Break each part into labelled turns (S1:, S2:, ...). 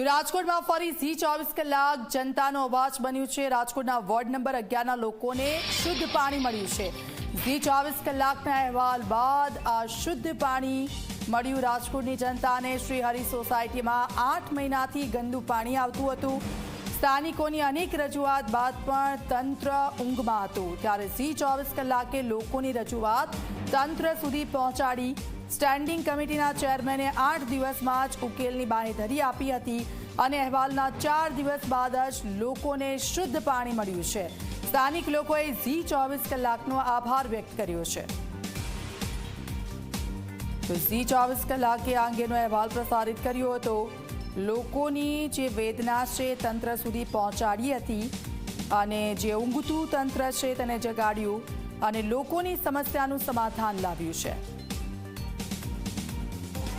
S1: તો રાજકોટમાં ફરી ઝી ચોવીસ કલાક જનતાનો અવાજ બન્યું છે. રાજકોટના વોર્ડ નંબર અગિયારના લોકોને શુદ્ધ પાણી મળ્યું છે. ઝી ચોવીસ કલાકના અહેવાલ બાદ આ શુદ્ધ પાણી મળ્યું. રાજકોટની જનતાને શ્રી હરિ સોસાયટીમાં આઠ મહિનાથી ગંદુ પાણી આવતું હતું. સ્થાનિકોની અનેક રજૂઆત બાદ પણ તંત્ર ઊંઘમાં હતું. ત્યારે ઝી ચોવીસ કલાકે લોકોની રજૂઆત તંત્ર સુધી પહોંચાડી. સ્ટેન્ડિંગ કમિટીના ચેરમેને આઠ દિવસમાં જ ઉકેલની બાંહેધરી આપી હતી. અને અહેવાલના ચાર દિવસ બાદ જ લોકોને શુદ્ધ પાણી મળ્યું છે. સ્થાનિક લોકોએ ઝી ચોવીસ કલાકનો આભાર વ્યક્ત કર્યો છે. તો ઝી ચોવીસ કલાકે અંગેનો અહેવાલ પ્રસારિત કર્યો હતો. લોકોની જે વેદના છે તંત્ર સુધી પહોંચાડી હતી અને જે ઊંઘતું તંત્ર છે તેને જગાડ્યું અને લોકોની સમસ્યાનું સમાધાન લાવ્યું છે.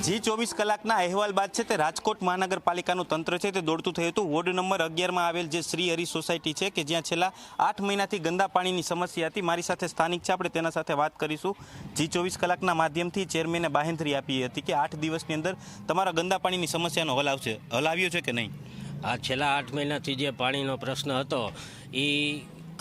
S2: જી ચોવીસ કલાકના અહેવાલ બાદ છે તે રાજકોટ મહાનગરપાલિકાનું તંત્ર છે તે દોડતું થયું હતું. વોર્ડ નંબર અગિયારમાં આવેલ જે શ્રી હરિ સોસાયટી છે કે જ્યાં છેલ્લા આઠ મહિનાથી ગંદા પાણીની સમસ્યા હતી, મારી સાથે સ્થાનિક છે, આપણે તેના સાથે વાત કરીશું. જી ચોવીસ કલાકના માધ્યમથી ચેરમેને બાહેંધરી આપી હતી કે આઠ દિવસની અંદર તમારા ગંદા પાણીની સમસ્યાનો હલ આવશે. હલ આવ્યો છે કે નહીં?
S3: આ છેલ્લા આઠ મહિનાથી જે પાણીનો પ્રશ્ન હતો એ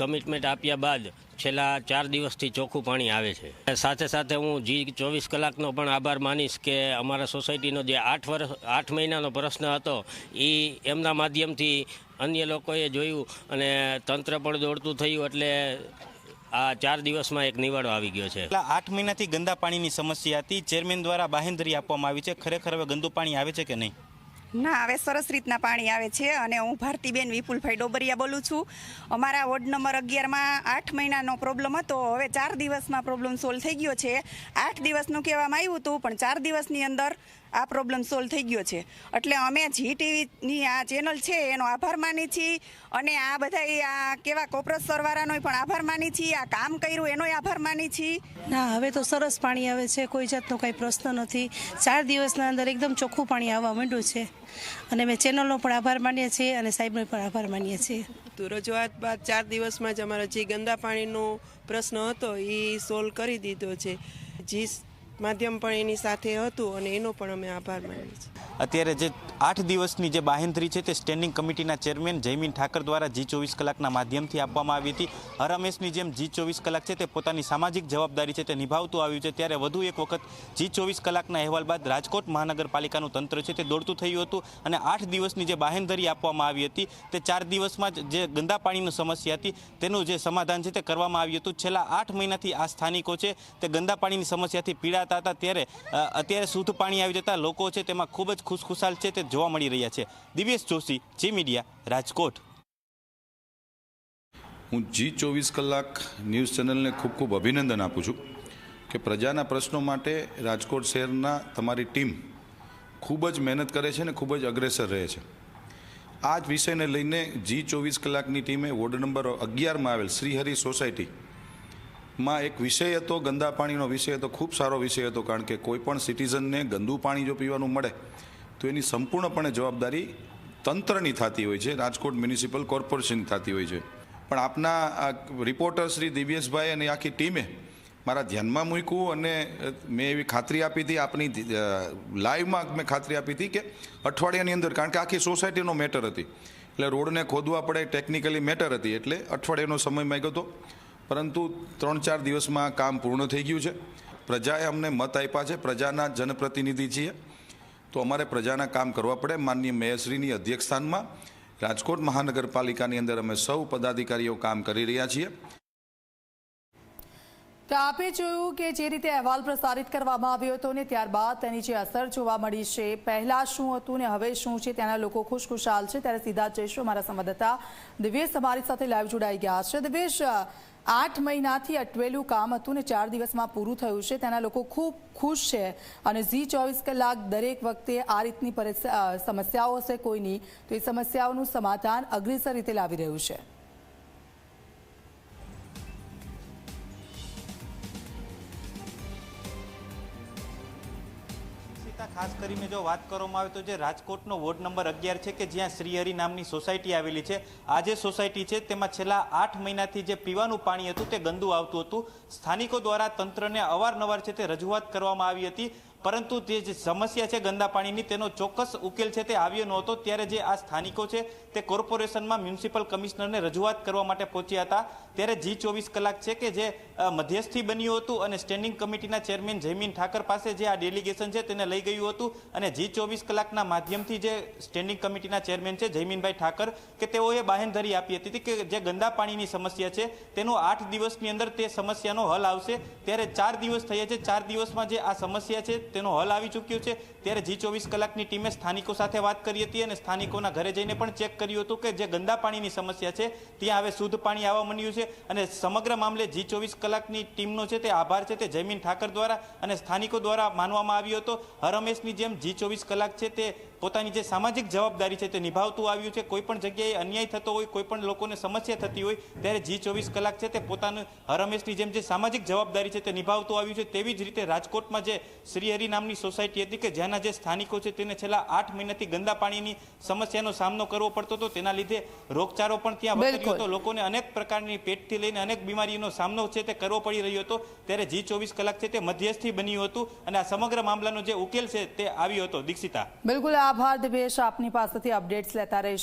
S3: કમિટમેન્ટ આપ્યા બાદ છેલ્લા ચાર દિવસથી ચોખ્ખું પાણી આવે છે. સાથે સાથે હું જી ચોવીસ કલાકનો પણ આભાર માનીશ કે અમારા સોસાયટીનો જે આઠ વર્ષ, આઠ મહિનાનો પ્રશ્ન હતો એ એમના માધ્યમથી અન્ય લોકોએ જોયું અને તંત્ર પણ દોડતું થયું એટલે આ ચાર દિવસમાં એક નિવાડો આવી ગયો છે.
S2: આઠ મહિનાથી ગંદા પાણીની સમસ્યા હતી. ચેરમેન દ્વારા બાહેંધરી આપવામાં આવી છે. ખરેખર હવે ગંદુ પાણી આવે છે કે નહીં?
S4: ના, હવે સરસ રીતના પાણી આવે છે અને હું ભારતીબેન વિપુલભાઈ ડોબરિયા બોલું છું. અમારા વોર્ડ નંબર અગિયારમાં આઠ મહિનાનો પ્રોબ્લેમ હતો. હવે ચાર દિવસમાં પ્રોબ્લેમ સોલ્વ થઈ ગયો છે. આઠ દિવસનું કહેવામાં આવ્યું હતું, પણ ચાર દિવસની અંદર આ પ્રોબ્લેમ સોલ્વ થઈ ગયો છે. એટલે અમે જી ટીવીની આ ચેનલ છે, એનો આભાર માની છીએ અને આ બધા આ કેવા કોપરસ કોપરસરવાળાનો પણ આભાર માની છીએ આ કામ કર્યું એનોય આભાર માની છીએ
S5: ના, હવે તો સરસ પાણી આવે છે, કોઈ જાતનો કાંઈ પ્રશ્ન નથી. ચાર દિવસના અંદર એકદમ ચોખ્ખું પાણી આવવા માંડ્યું છે. અને અમે ચેનલનો પણ આભાર માનીએ છીએ અને સાહેબનો પણ આભાર માનીએ છીએ.
S6: તો રજૂઆત બાદ ચાર દિવસમાં જ અમારો જે ગંદા પાણીનો પ્રશ્ન હતો એ સોલ્વ કરી દીધો છે. જે માધ્યમ પણ એની સાથે હતું અને એનો પણ અમે આભાર માનીએ છીએ.
S2: અત્યારે જે આઠ દિવસની જે બાહેંધરી છે તે સ્ટેન્ડિંગ કમિટીના ચેરમેન જયમીન ઠાકર દ્વારા જી ચોવીસ કલાકના માધ્યમથી આપવામાં આવી હતી. હરમેશની જેમ જી ચોવીસ કલાક છે તે પોતાની સામાજિક જવાબદારી છે તે નિભાવતું આવ્યું છે. ત્યારે વધુ એક વખત જી ચોવીસ કલાકના અહેવાલ બાદ રાજકોટ મહાનગરપાલિકાનું તંત્ર છે તે દોડતું થયું હતું અને આઠ દિવસની જે બાહેંધરી આપવામાં આવી હતી તે ચાર દિવસમાં જ જે ગંદા પાણીની સમસ્યા હતી તેનું જે સમાધાન છે તે કરવામાં આવ્યું હતું. છેલ્લા આઠ મહિનાથી આ સ્થાનિકો છે તે ગંદા પાણીની સમસ્યાથી પીડાતા હતા. ત્યારે અત્યારે શુદ્ધ પાણી આવી જતા લોકો છે તેમાં ખૂબ જ ખુશખુશાલ છે તે જોવા મળી રહ્યા છે. દિવ્યેશ જોશી, જી મીડિયા, રાજકોટ.
S7: હું જી ચોવીસ કલાક ન્યૂઝ ચેનલને ખૂબ ખૂબ અભિનંદન આપું છું કે પ્રજાના પ્રશ્નો માટે રાજકોટ શહેરના તમારી ટીમ ખૂબ જ મહેનત કરે છે અને ખૂબ જ અગ્રેસર રહે છે. આ જ વિષયને લઈને જી ચોવીસ કલાકની ટીમે વોર્ડ નંબર અગિયારમાં આવેલ શ્રીહરિ સોસાયટી માં એક વિષય હતો, ગંદા પાણીનો વિષય હતો, ખૂબ સારો વિષય હતો, કારણ કે કોઈ પણ સિટીઝનને ગંદુ પાણી જો પીવાનું મળે તો એની સંપૂર્ણપણે જવાબદારી તંત્રની થતી હોય છે, રાજકોટ મ્યુનિસિપલ કોર્પોરેશનની થતી હોય છે. પણ આપના રિપોર્ટર શ્રી દિવ્યેશભાઈ અને આખી ટીમે મારા ધ્યાનમાં મૂક્યું અને મેં એવી ખાતરી આપી હતી, આપની લાઈવમાં મેં ખાતરી આપી હતી કે અઠવાડિયાની અંદર, કારણ કે આખી સોસાયટીનો મેટર હતી. એટલે રોડને ખોદવા પડે, ટેકનિકલી મેટર હતી, એટલે અઠવાડિયાનો સમય માંગ્યો હતો. પરંતુ ત્રણ ચાર દિવસમાં કામ પૂર્ણ થઈ ગયું છે. પ્રજાએ અમને મત આપ્યા છે, પ્રજાના જનપ્રતિનિધિ છીએ. તો અમારે પ્રજાના કામ કરવા પડે. માનનીય મેયરશ્રીની અધ્યક્ષસ્થાનમાં રાજકોટ મહાનગરપાલિકાની અંદર અમે સૌ પદાધિકારીઓ કામ કરી રહ્યા છીએ.
S1: તો આપે જોયું કે જે રીતે અહેવાલ પ્રસારિત કરવામાં આવ્યો હતો ને ત્યારબાદ તેની જે અસર જોવા મળી છે, પહેલા શું હતું ને હવે શું છે ત્યાંના લોકો ખુશખુશાલ છે. ત્યારે સીધા જઈશું અમારા સંવાદદાતા દિવેશ અમારી સાથે લાઈવ જોડાઈ ગયા છે. દિવેશ આઠ મહિનાથી અટવેલું કામ હતું ને ચાર દિવસમાં પૂરું થયું છે. તેના લોકો ખૂબ ખુશ છે અને ઝી ચોવીસ કલાક દરેક વખતે આ રીતની સમસ્યાઓ હશે કોઈની, તો એ સમસ્યાઓનું સમાધાન અગ્રેસર રીતે લાવી રહ્યું છે.
S2: સીતા ખાસ કરીને જો વાત કરવામાં આવે તો જે રાજકોટનો વોર્ડ નંબર અગિયાર છે કે જ્યાં શ્રીહરિ નામની સોસાયટી આવેલી છે, આ જે સોસાયટી છે તેમાં છેલ્લા આઠ મહિનાથી જે પીવાનું પાણી હતું તે ગંદુ આવતું હતું. સ્થાનિકો દ્વારા તંત્રને અવારનવાર છે તે રજૂઆત કરવામાં આવી હતી. પરંતુ તે જે સમસ્યા છે ગંદા પાણીની, તેનો ચોક્કસ ઉકેલ છે તે આવ્યો નહોતો. ત્યારે જે આ સ્થાનિકો છે તે કોર્પોરેશનમાં મ્યુનિસિપલ કમિશનરને રજૂઆત કરવા માટે પહોંચ્યા હતા. ત્યારે જી ચોવીસ કલાક છે કે જે મધ્યસ્થી બન્યું હતું અને સ્ટેન્ડિંગ કમિટીના ચેરમેન જયમીન ઠાકર પાસે જે આ ડેલિગેશન છે તેને લઈ ગયું હતું. અને જી ચોવીસ કલાકના માધ્યમથી જે સ્ટેન્ડિંગ કમિટીના ચેરમેન છે જયમીનભાઈ ઠાકર કે તેઓએ બાહેંધરી આપી હતી કે જે ગંદા પાણીની સમસ્યા છે તેનો આઠ દિવસની અંદર તે સમસ્યાનો હલ આવશે. ત્યારે ચાર દિવસ થયા છે. ચાર દિવસમાં જે આ સમસ્યા છે તેનો હલ આવી ચૂક્યો છે. ત્યારે જી ચોવીસ કલાકની ટીમે સ્થાનિકો સાથે વાત કરી હતી અને સ્થાનિકોના ઘરે જઈને પણ ચેક કર્યું હતું કે જે ગંદા પાણીની સમસ્યા છે, ત્યાં હવે શુદ્ધ પાણી આવવા માંડ્યું છે અને સમગ્ર મામલે જી ચોવીસ કલાકની ટીમનો છે તે આભાર છે તે જયમીન ઠાકર દ્વારા અને સ્થાનિકો દ્વારા માનવામાં આવ્યો હતો. હરહંમેશની જેમ જી ચોવીસ કલાક છે તે પોતાની જે સામાજિક જવાબદારી છે તે નિભાવતું આવ્યું છે. કોઈ પણ જગ્યાએ અન્યાય થતો હોય કોઈ પણ લોકોને સમસ્યા થતી હોય ત્યારે જી ચોવીસ કલાક છે તે પોતાનું હરમેશની જેમ જે સામાજિક જવાબદારી છે તે નિભાવતું આવ્યું છે તેવી જ રીતે રાજકોટમાં જે શ્રીહરિ નામની સોસાયટી હતી કે જ્યાંના જે સ્થાનિકો છે તેને છેલ્લા આઠ મહિનાથી ગંદા પાણીની સમસ્યાનો સામનો કરવો પડતો હતો. તેના લીધે રોગચાળો પણ ત્યાં
S1: વધ્યો
S2: હતો. લોકોને અનેક પ્રકારની પેટથી લઈને અનેક બીમારીનો સામનો છે તે કરવો પડી રહ્યો હતો. ત્યારે જી ચોવીસ કલાક છે તે મધ્યસ્થી બન્યું હતું અને આ સમગ્ર મામલાનો જે ઉકેલ છે તે આવ્યો હતો. દીક્ષિતા.
S1: બિલકુલ આભાર દિવેશ આપની પાસેથી અપડેટ્સ લેતા રહીશું.